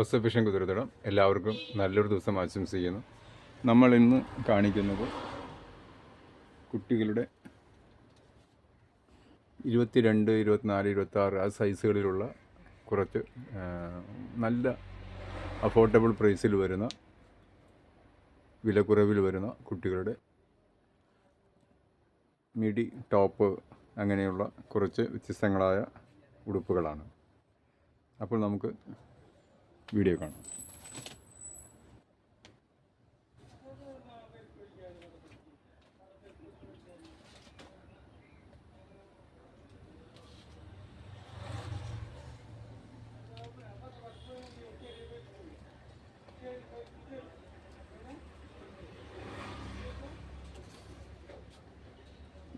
ഒസഫിഷൻ കുതിരത്തടം. എല്ലാവർക്കും നല്ലൊരു ദിവസം ആശംസിക്കുന്നു. നമ്മൾ ഇന്ന് കാണിക്കുന്നത് കുട്ടികളുടെ ഇരുപത്തിരണ്ട് ഇരുപത്തിനാല് ഇരുപത്താറ് ആ സൈസുകളിലുള്ള കുറച്ച് നല്ല അഫോർഡബിൾ പ്രൈസിൽ വരുന്ന വിലക്കുറവിൽ വരുന്ന കുട്ടികളുടെ മിഡി ടോപ്പ് അങ്ങനെയുള്ള കുറച്ച് വ്യത്യസ്തങ്ങളായ ഉടുപ്പുകളാണ്. അപ്പോൾ നമുക്ക് വീഡിയോ കാണാം.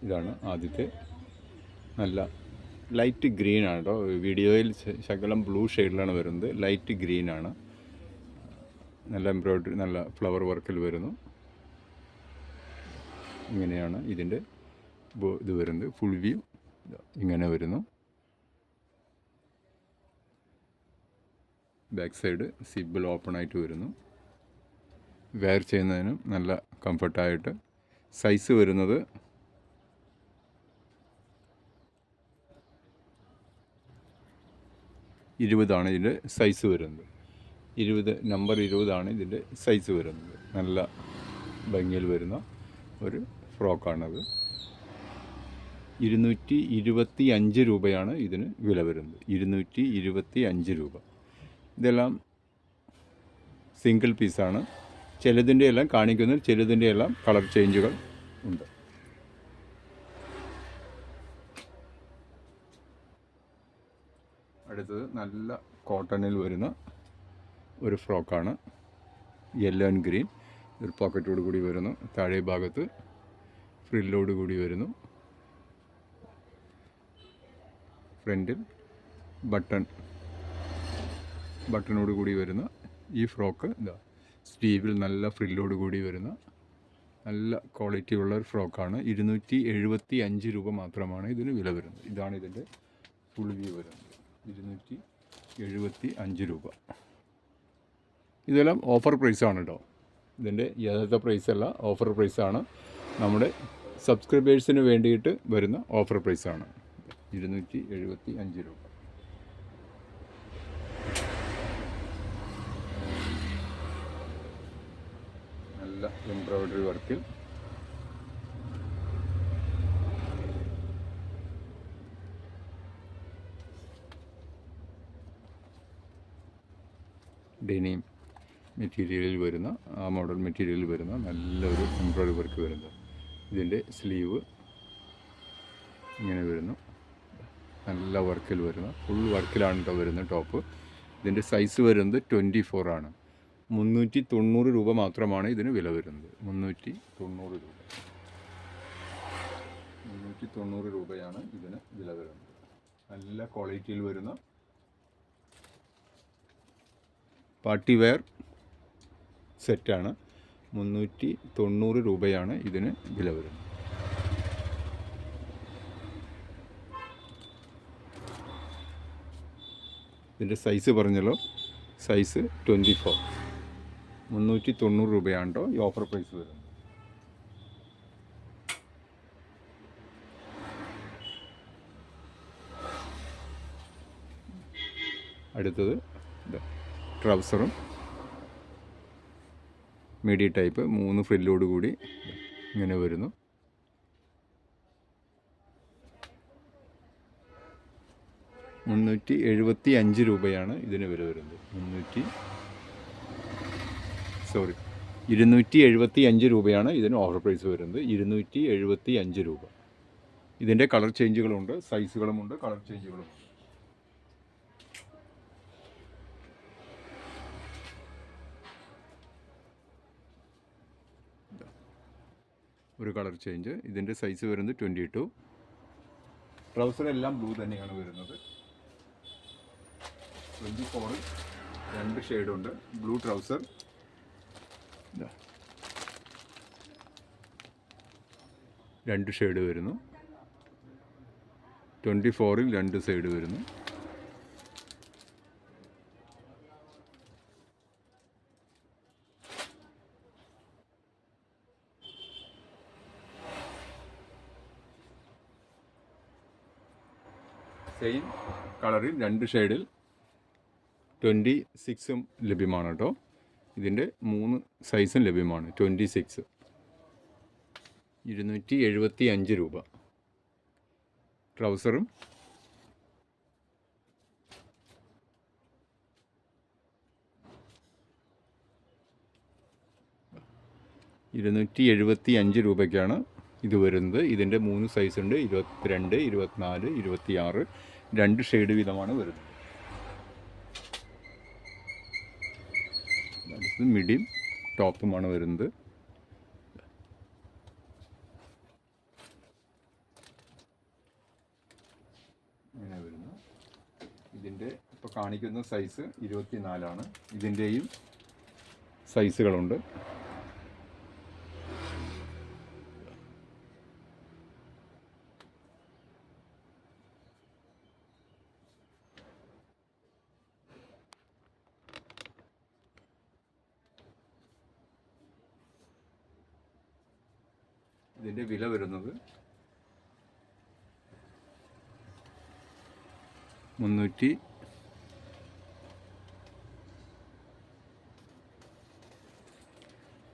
ഇതാണ് ആദ്യത്തെ നല്ല ലൈറ്റ് ഗ്രീൻ ആണ് കേട്ടോ. വീഡിയോയിൽ ശകലം ബ്ലൂ ഷെയ്ഡിലാണ് വരുന്നത്. ലൈറ്റ് ഗ്രീൻ ആണ്. നല്ല എംബ്രോയ്ഡറി നല്ല ഫ്ലവർ വർക്കിൽ വരുന്നു. ഇങ്ങനെയാണ് ഇതിന്റെ ഇത് വരുന്നത്. Full view. ഇങ്ങനെ വരുന്നു. ബാക്ക് സൈഡ് സിബിൾ ഓപ്പൺ ആയിട്ട് വരുന്നു. വെയർ ചെയ്യുന്നതിനും നല്ല കംഫർട്ടായിട്ട്. സൈസ് വരുന്നത് ഇരുപതാണ് ഇതിന്റെ സൈസ് വരുന്നത്. ഇരുപത് നമ്പർ ഇരുപതാണ് ഇതിന്റെ സൈസ് വരുന്നത്. നല്ല ഭംഗിയിൽ വരുന്ന ഒരു ഫ്രോക്കാണത്. ഇരുന്നൂറ്റി ഇരുപത്തി അഞ്ച് രൂപയാണ് ഇതിന് വില വരുന്നത്. ഇരുന്നൂറ്റി ഇരുപത്തി അഞ്ച് രൂപ. ഇതെല്ലാം സിംഗിൾ പീസാണ് ചിലതിന്റെ എല്ലാം കാണിക്കുന്നത് ചിലതിന്റെ എല്ലാം കളർ ചേഞ്ചുകൾ ഉണ്ട്. അടുത്തത് നല്ല കോട്ടണിൽ വരുന്ന ഒരു ഫ്രോക്കാണ്. യെല്ലോ ആൻഡ് ഗ്രീൻ ഒരു പോക്കറ്റോട് കൂടി വരുന്നു. താഴെ ഭാഗത്ത് ഫ്രില്ലോട് കൂടി വരുന്നു. ഫ്രണ്ടിൽ ബട്ടൺ ബട്ടണോട് കൂടി വരുന്ന ഈ ഫ്രോക്ക് എന്താ സ്റ്റീവിൽ നല്ല ഫ്രില്ലോട് കൂടി വരുന്ന നല്ല ക്വാളിറ്റി ഉള്ള ഒരു ഫ്രോക്കാണ്. ഇരുന്നൂറ്റി എഴുപത്തി അഞ്ച് രൂപ മാത്രമാണ് ഇതിന് വില വരുന്നത്. ഇതാണ് ഇതിന്റെ ഫുൾ വ്യൂ വരുന്നത്. ഇരുന്നൂറ്റി എഴുപത്തി അഞ്ച് രൂപ. ഇതെല്ലാം ഓഫർ പ്രൈസ് ആണ് കേട്ടോ ഇതിന്റെ യഥാർത്ഥ പ്രൈസ് അല്ല ഓഫർ പ്രൈസ് ആണ്. നമ്മുടെ സബ്സ്ക്രൈബേഴ്സിന് വേണ്ടിയിട്ട് വരുന്ന ഓഫർ പ്രൈസാണ് ഇരുന്നൂറ്റി എഴുപത്തി അഞ്ച് രൂപ. നല്ല എംബ്രോയ്ഡറി വർക്കിൽ ഡെനിം മെറ്റീരിയലിൽ വരുന്ന ആ മോഡൽ മെറ്റീരിയലിൽ വരുന്ന നല്ലൊരു എംബ്രോയ്ഡറി വർക്ക് വരുന്നത്. ഇതിന്റെ സ്ലീവ് ഇങ്ങനെ വരുന്നു. നല്ല വർക്കിൽ വരുന്ന. ഫുൾ വർക്കിലാണ് കേട്ടോ വരുന്നത് ടോപ്പ്. ഇതിന്റെ സൈസ് വരുന്നത് ട്വന്റി ഫോർ ആണ്. മുന്നൂറ്റി തൊണ്ണൂറ് രൂപ മാത്രമാണ് ഇതിന് വില വരുന്നത്. മുന്നൂറ്റി തൊണ്ണൂറ് രൂപ. മുന്നൂറ്റി തൊണ്ണൂറ് രൂപയാണ് ഇതിന് വില വരുന്നത്. നല്ല ക്വാളിറ്റിയിൽ വരുന്ന പാർട്ടി വെയർ സെറ്റാണ്. മുന്നൂറ്റി തൊണ്ണൂറ് രൂപയാണ് ഇതിന് വില വരുന്നത്. ഇതിന്റെ സൈസ് പറഞ്ഞല്ലോ. സൈസ് ട്വന്റി ഫോർ മുന്നൂറ്റി തൊണ്ണൂറ് രൂപയാണ് ഈ ഓഫർ പ്രൈസ് വരുന്നത്? അടുത്തത് ഇതാ. ട്രൗസറും മീഡിയ ടൈപ്പ് മൂന്ന് ഫ്രില്ലോട് കൂടി ഇങ്ങനെ വരുന്നു. മുന്നൂറ്റി എഴുപത്തി അഞ്ച് രൂപയാണ് ഇതിന് വില വരുന്നത്. മുന്നൂറ്റി സോറി ഇരുന്നൂറ്റി എഴുപത്തി അഞ്ച് രൂപയാണ് ഇതിന് ഓഫർ പ്രൈസ് വരുന്നത്. ഇരുന്നൂറ്റി എഴുപത്തി അഞ്ച് രൂപ. ഇതിന്റെ കളർ ചേഞ്ചുകളുണ്ട് സൈസുകളുമുണ്ട് കളർ ചേഞ്ചുകളുമുണ്ട് ഒരു കളർ ചേഞ്ച്. ഇതിന്റെ സൈസ് വരുന്നത് ട്വന്റി ടു ട്രൗസറെല്ലാം ബ്ലൂ തന്നെയാണ് വരുന്നത്. ട്വന്റി ഫോറിൽ രണ്ട് ഷെയ്ഡുണ്ട് ബ്ലൂ ട്രൗസർ രണ്ട് ഷെയ്ഡ് വരുന്നു. ട്വന്റി ഫോറിൽ രണ്ട് സൈഡ് വരുന്നു. സെയിം കളറിൽ രണ്ട് ഷെയ്ഡിൽ ട്വന്റി സിക്സും ലഭ്യമാണ് കേട്ടോ. ഇതിന്റെ മൂന്ന് സൈസും ലഭ്യമാണ്. ട്വന്റി സിക്സ് ഇരുന്നൂറ്റി എഴുപത്തി അഞ്ച് രൂപ. ട്രൗസറും ഇരുന്നൂറ്റി എഴുപത്തി അഞ്ച് രൂപയ്ക്കാണ് ഇത് വരുന്നത്. ഇതിന്റെ മൂന്ന് സൈസ് ഉണ്ട്. ഇരുപത്തിരണ്ട് ഇരുപത്തിനാല് ഇരുപത്തിയാറ്. രണ്ട് ഷെയ്ഡ് വീതമാണ് വരുന്നത്. മിഡിയും ടോപ്പുമാണ് വരുന്നത്. ഇതിന്റെ ഇപ്പോൾ കാണിക്കുന്ന സൈസ് ഇരുപത്തിനാലാണ്. ഇതിന്റെയും സൈസുകളുണ്ട് ഇതിന്റെ വില വരുന്നത് മുന്നൂറ്റി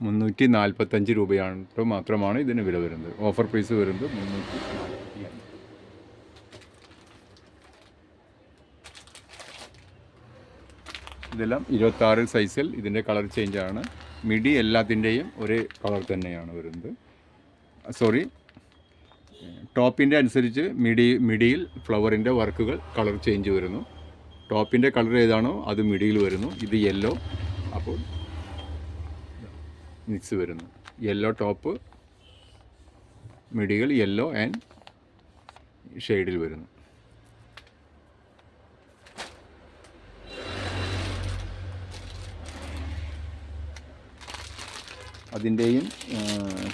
മുന്നൂറ്റി നാൽപ്പത്തഞ്ച് രൂപയാണ് മാത്രമാണ് ഇതിന് വില വരുന്നത്. ഓഫർ പ്രൈസ് വരുന്നത് മുന്നൂറ്റി ഇതെല്ലാം ഇരുപത്താറ് സൈസിൽ ഇതിന്റെ കളർ ചേഞ്ചാണ് മിഡി എല്ലാത്തിന്റെയും ഒരേ കളർ തന്നെയാണ് വരുന്നത്. സോറി ടോപ്പിന്റെ അനുസരിച്ച് മിഡി മിഡിയിൽ ഫ്ലവറിന്റെ വർക്കുകൾ കളർ ചേഞ്ച് വരുന്നു. ടോപ്പിന്റെ കളർ ഏതാണോ അത് മിഡിയിൽ വരുന്നു. ഇത് യെല്ലോ. അപ്പോൾ മിക്സ് വരുന്നു. യെല്ലോ ടോപ്പ് മിഡികൾ യെല്ലോ ആൻഡ് ഷെയ്ഡിൽ വരുന്നു. അതിന്റെയും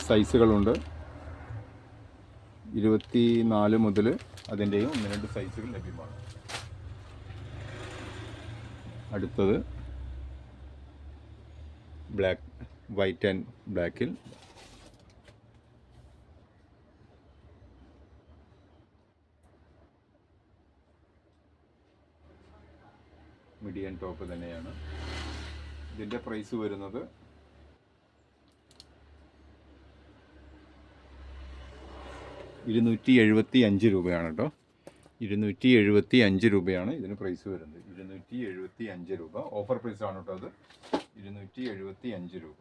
സൈസുകളുണ്ട്. ഇരുപത്തി നാല് മുതൽ അതിന്റെയും ഒന്ന് രണ്ട് സൈസുകൾ ലഭ്യമാണ്. അടുത്തത് ബ്ലാക്ക് വൈറ്റ് ആൻഡ് ബ്ലാക്കിൽ മിഡിയൻ ടോപ്പ് തന്നെയാണ്. ഇതിന്റെ പ്രൈസ് വരുന്നത് ഇരുന്നൂറ്റി എഴുപത്തി അഞ്ച് രൂപയാണ് കേട്ടോ. ഇരുന്നൂറ്റി എഴുപത്തി അഞ്ച് രൂപയാണ് ഇതിന് പ്രൈസ് വരുന്നത്. ഇരുന്നൂറ്റി എഴുപത്തി അഞ്ച് രൂപ. ഓഫർ പ്രൈസ് ആണ് കേട്ടോ അത്. ഇരുന്നൂറ്റി എഴുപത്തി അഞ്ച് രൂപ.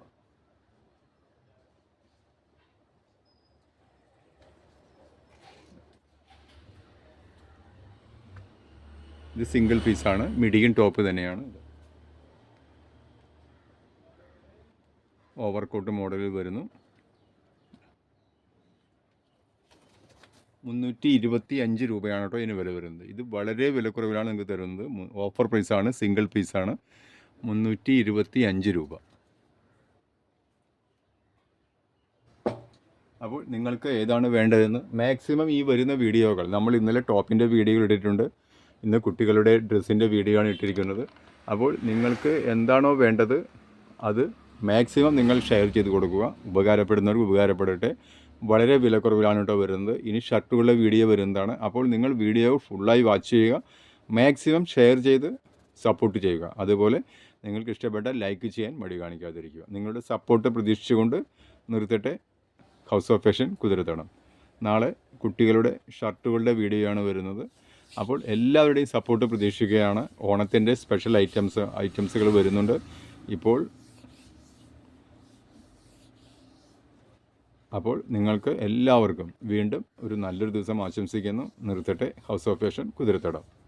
ഇത് സിംഗിൾ പീസാണ് മിഡിയും ടോപ്പ് തന്നെയാണ്. ഓവർകോട്ട് മോഡലിൽ വരുന്നു. മുന്നൂറ്റി ഇരുപത്തി അഞ്ച് രൂപയാണ് കേട്ടോ ഇതിന് വില വരുന്നത്. ഇത് വളരെ വിലക്കുറവിലാണ് നിങ്ങൾക്ക് തരുന്നത്. ഓഫർ പ്രൈസാണ് സിംഗിൾ പീസാണ് മുന്നൂറ്റി ഇരുപത്തി അഞ്ച് രൂപ. അപ്പോൾ നിങ്ങൾക്ക് ഏതാണ് വേണ്ടതെന്ന് മാക്സിമം ഈ വരുന്ന വീഡിയോകൾ നമ്മൾ ഇന്നലെ ടോപ്പിന്റെ വീഡിയോകൾ ഇട്ടിട്ടുണ്ട്. ഇന്ന് കുട്ടികളുടെ ഡ്രസ്സിന്റെ വീഡിയോ ആണ് ഇട്ടിരിക്കുന്നത്. അപ്പോൾ നിങ്ങൾക്ക് എന്താണോ വേണ്ടത് അത് മാക്സിമം നിങ്ങൾ ഷെയർ ചെയ്ത് കൊടുക്കുക. ഉപകാരപ്പെടുന്നവർക്ക് ഉപകാരപ്പെടട്ടെ. വളരെ വിലക്കുറവിലാണ് കേട്ടോ വരുന്നത്. ഇനി ഷർട്ടുകളുടെ വീഡിയോ വരുന്നതാണ്. അപ്പോൾ നിങ്ങൾ വീഡിയോ ഫുള്ളായി വാച്ച് ചെയ്യുക. മാക്സിമം ഷെയർ ചെയ്ത് സപ്പോർട്ട് ചെയ്യുക. അതുപോലെ നിങ്ങൾക്ക് ഇഷ്ടപ്പെട്ട ലൈക്ക് ചെയ്യാൻ മടി കാണിക്കാതിരിക്കുക. നിങ്ങളുടെ സപ്പോർട്ട് പ്രതീക്ഷിച്ചുകൊണ്ട് നിർത്തട്ടെ. ഹൗസ് ഓഫ് ഫാഷൻ കുതിരത്തണം നാളെ കുട്ടികളുടെ ഷർട്ടുകളുടെ വീഡിയോ ആണ് വരുന്നത്. അപ്പോൾ എല്ലാവരുടെയും സപ്പോർട്ട് പ്രതീക്ഷിക്കുകയാണ്. ഓണത്തിന്റെ സ്പെഷ്യൽ ഐറ്റംസ് ഐറ്റംസുകൾ വരുന്നുണ്ട്. ഇപ്പോൾ അപ്പോൾ നിങ്ങൾക്ക് എല്ലാവർക്കും വീണ്ടും ഒരു നല്ലൊരു ദിവസം ആശംസിക്കുന്നു. നിർത്തട്ടെ. House of fashion കുതിരത്തടം